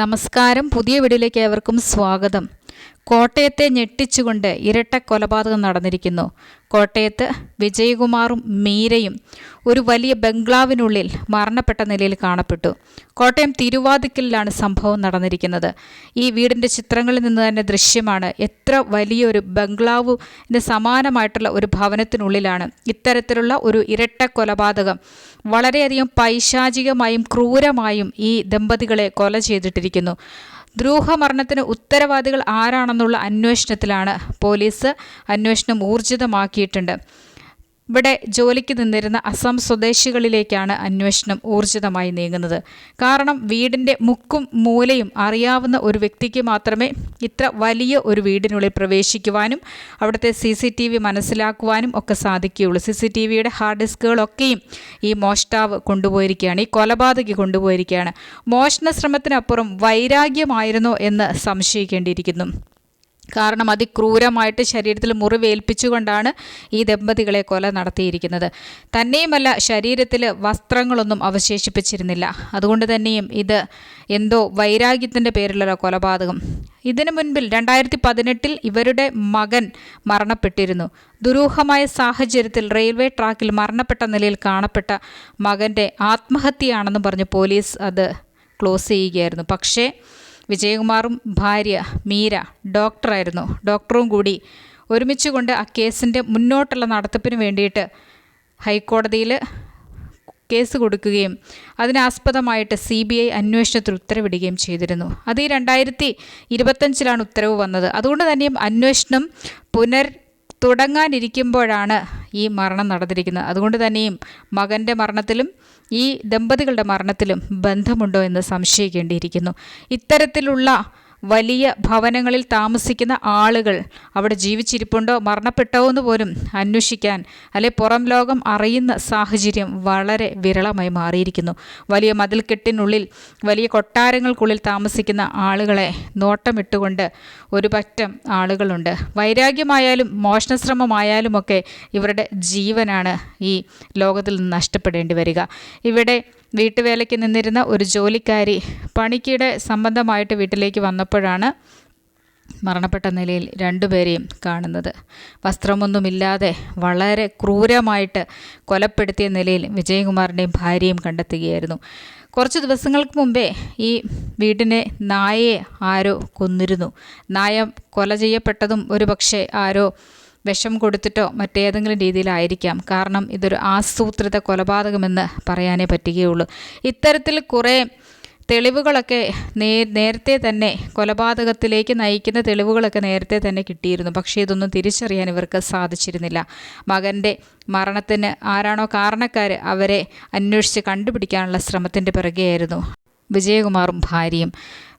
നമസ്കാരം. പുതിയ വീഡിയോയിലേക്ക് ഏവർക്കും സ്വാഗതം. കോട്ടയത്തെ ഞെട്ടിച്ചുകൊണ്ട് ഇരട്ട കൊലപാതകം നടന്നിരിക്കുന്നു. കോട്ടയത്ത് വിജയകുമാറും മീരയും ഒരു വലിയ ബംഗ്ലാവിനുള്ളിൽ മരണപ്പെട്ട നിലയിൽ കാണപ്പെട്ടു. കോട്ടയം തിരുവാതിക്കലിലാണ് സംഭവം നടന്നിരിക്കുന്നത്. ഈ വീടിന്റെ ചിത്രങ്ങളിൽ നിന്ന് തന്നെ ദൃശ്യമാണ്. എത്ര വലിയൊരു ബംഗ്ലാവിന് സമാനമായിട്ടുള്ള ഒരു ഭവനത്തിനുള്ളിലാണ് ഇത്തരത്തിലുള്ള ഒരു ഇരട്ട കൊലപാതകം. വളരെയധികം പൈശാചികമായും ക്രൂരമായും ഈ ദമ്പതികളെ കൊല ചെയ്തിട്ടിരിക്കുന്നു. ദ്രൂഹമരണത്തിന് ഉത്തരവാദികൾ ആരാണെന്നുള്ള അന്വേഷണത്തിലാണ് പോലീസ് അന്വേഷണം ഊർജിതമാക്കിയിട്ടുണ്ട്. ഇവിടെ ജോലിക്ക് നിന്നിരുന്ന അസം സ്വദേശികളിലേക്കാണ് അന്വേഷണം ഊർജിതമായി നീങ്ങുന്നത്. കാരണം വീടിന്റെ മുക്കും മൂലയും അറിയാവുന്ന ഒരു വ്യക്തിക്ക് മാത്രമേ ഇത്ര വലിയ ഒരു വീടിനുള്ളിൽ പ്രവേശിക്കുവാനും അവിടുത്തെ സി സി ടി വി മനസ്സിലാക്കുവാനും ഒക്കെ സാധിക്കുകയുള്ളൂ. സി സി ടി വിയുടെ ഹാർഡ് ഡിസ്കുകളൊക്കെയും ഈ മോഷ്ടാവ് കൊണ്ടുപോയിരിക്കുകയാണ് ഈ കൊലപാതകി കൊണ്ടുപോയിരിക്കുകയാണ്. മോഷണ ശ്രമത്തിനപ്പുറം വൈരാഗ്യമായിരുന്നോ എന്ന് സംശയിക്കേണ്ടിയിരിക്കുന്നു. കാരണം അതിക്രൂരമായിട്ട് ശരീരത്തിൽ മുറിവേൽപ്പിച്ചുകൊണ്ടാണ് ഈ ദമ്പതികളെ കൊല നടത്തിയിരിക്കുന്നത്. തന്നെയുമല്ല ശരീരത്തിൽ വസ്ത്രങ്ങളൊന്നും അവശേഷിപ്പിച്ചിരുന്നില്ല. അതുകൊണ്ട് തന്നെയും ഇത് എന്തോ വൈരാഗ്യത്തിന്റെ പേരിലുള്ള കൊലപാതകം. ഇതിനു മുൻപിൽ രണ്ടായിരത്തി പതിനെട്ടിൽ ഇവരുടെ മകൻ മരണപ്പെട്ടിരുന്നു. ദുരൂഹമായ സാഹചര്യത്തിൽ റെയിൽവേ ട്രാക്കിൽ മരണപ്പെട്ട നിലയിൽ കാണപ്പെട്ട മകന്റെ ആത്മഹത്യയാണെന്ന് പറഞ്ഞ് പോലീസ് അത് ക്ലോസ് ചെയ്യുകയായിരുന്നു. പക്ഷേ വിജയകുമാറും ഭാര്യ മീര ഡോക്ടറായിരുന്നു. ഡോക്ടറും കൂടി ഒരുമിച്ച് കൊണ്ട് ആ കേസിന്റെ മുന്നോട്ടുള്ള നടത്തിപ്പിന് വേണ്ടിയിട്ട് ഹൈക്കോടതിയിൽ കേസ് കൊടുക്കുകയും അതിനാസ്പദമായിട്ട് സി ബി ഐ അന്വേഷണത്തിൽ ഉത്തരവിടുകയും ചെയ്തിരുന്നു. അത് ഈ രണ്ടായിരത്തി ഇരുപത്തഞ്ചിലാണ് ഉത്തരവ് വന്നത്. അതുകൊണ്ട് തന്നെയും അന്വേഷണം പുനർ തുടങ്ങാനിരിക്കുമ്പോഴാണ് ഈ മരണം നടന്നിരിക്കുന്നത്. അതുകൊണ്ട് തന്നെയും മകന്റെ മരണത്തിലും ഈ ദമ്പതികളുടെ മരണത്തിലും ബന്ധമുണ്ടോ എന്ന് സംശയിക്കേണ്ടിയിരിക്കുന്നു. ഇത്തരത്തിലുള്ള വലിയ ഭവനങ്ങളിൽ താമസിക്കുന്ന ആളുകൾ അവിടെ ജീവിച്ചിരിപ്പുണ്ടോ? മരണപ്പെട്ടോ എന്ന് പോലും അന്വേഷിക്കാൻ അല്ലെ പുറം ലോകം അറിയുന്ന സാഹചര്യം വളരെ വിരളമായി മാറിയിരിക്കുന്നു. വലിയ മതിൽക്കെട്ടിനുള്ളിൽ വലിയ കൊട്ടാരങ്ങൾക്കുള്ളിൽ താമസിക്കുന്ന ആളുകളെ നോട്ടമിട്ടുകൊണ്ട് ഒരു പറ്റം ആളുകളുണ്ട്. വൈരാഗ്യമായാലും മോഷണശ്രമമായാലുമൊക്കെ ഇവരുടെ ജീവനാണ് ഈ ലോകത്തിൽ നിന്ന് നഷ്ടപ്പെടേണ്ടി വരിക. ഇവിടെ വീട്ടുവേലയ്ക്ക് നിന്നിരുന്ന ഒരു ജോലിക്കാരി പണിക്കിടെ സംബന്ധമായിട്ട് വീട്ടിലേക്ക് വന്നപ്പോഴാണ് മരണപ്പെട്ട നിലയിൽ രണ്ടുപേരെയും കാണുന്നത്. വസ്ത്രമൊന്നുമില്ലാതെ വളരെ ക്രൂരമായിട്ട് കൊലപ്പെടുത്തിയ നിലയിൽ വിജയകുമാറിന്റെയും ഭാര്യയും കണ്ടെത്തുകയായിരുന്നു. കുറച്ച് ദിവസങ്ങൾക്ക് മുമ്പേ ഈ വീടിനെ നായയെ ആരോ കൊന്നിരുന്നു. നായ കൊല ചെയ്യപ്പെട്ടതും ഒരു പക്ഷേ ആരോ വിഷം കൊടുത്തിട്ടോ മറ്റേതെങ്കിലും രീതിയിലായിരിക്കാം. കാരണം ഇതൊരു ആസൂത്രിത കൊലപാതകമെന്ന് പറയാനേ പറ്റുകയുള്ളൂ. ഇത്തരത്തിൽ കുറേ തെളിവുകളൊക്കെ നേ നേരത്തെ തന്നെ കൊലപാതകത്തിലേക്ക് നയിക്കുന്ന തെളിവുകളൊക്കെ നേരത്തെ തന്നെ കിട്ടിയിരുന്നു. പക്ഷേ ഇതൊന്നും തിരിച്ചറിയാൻ ഇവർക്ക് സാധിച്ചിരുന്നില്ല. മകന്റെ മരണത്തിന് ആരാണോ കാരണക്കാർ അവരെ അന്വേഷിച്ച് കണ്ടുപിടിക്കാനുള്ള ശ്രമത്തിന്റെ പിറകെയായിരുന്നു. വിജയകുമാറും ഭാര്യയും.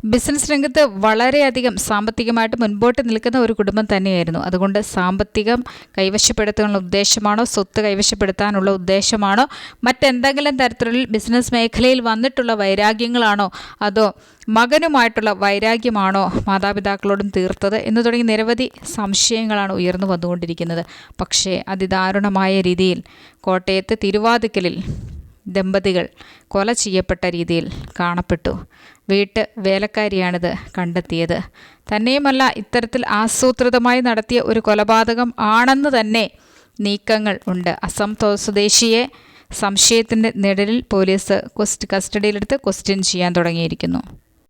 ബിസിനസ് രംഗത്ത് വളരെയധികം സാമ്പത്തികമായിട്ട് മുൻപോട്ട് നിൽക്കുന്ന ഒരു കുടുംബം തന്നെയായിരുന്നു. അതുകൊണ്ട് സാമ്പത്തികം കൈവശപ്പെടുത്താനുള്ള ഉദ്ദേശമാണോ സ്വത്ത് കൈവശപ്പെടുത്താനുള്ള ഉദ്ദേശമാണോ മറ്റെന്തെങ്കിലും തരത്തിലുള്ള ബിസിനസ് മേഖലയിൽ വന്നിട്ടുള്ള വൈരാഗ്യങ്ങളാണോ അതോ മകനുമായിട്ടുള്ള വൈരാഗ്യമാണോ മാതാപിതാക്കളോടും തീർത്തത് എന്ന് തുടങ്ങി നിരവധി സംശയങ്ങളാണ് ഉയർന്നു വന്നുകൊണ്ടിരിക്കുന്നത്. പക്ഷേ അതിദാരുണമായ രീതിയിൽ കോട്ടയത്ത് തിരുവാതിക്കലിൽ ദമ്പതികൾ കൊല ചെയ്യപ്പെട്ട രീതിയിൽ കാണപ്പെട്ടു. വീട്ട് വേലക്കാരിയാണിത് കണ്ടെത്തിയത്. തന്നെയുമല്ല ഇത്തരത്തിൽ ആസൂത്രിതമായി നടത്തിയ ഒരു കൊലപാതകം ആണെന്ന് തന്നെ നീക്കങ്ങൾ ഉണ്ട്. അസം സ്വദേശിയെ സംശയത്തിന്റെ നിഴലിൽ പോലീസ് കസ്റ്റഡിയിലെടുത്ത് ക്വസ്റ്റ്യൻ ചെയ്യാൻ തുടങ്ങിയിരിക്കുന്നു.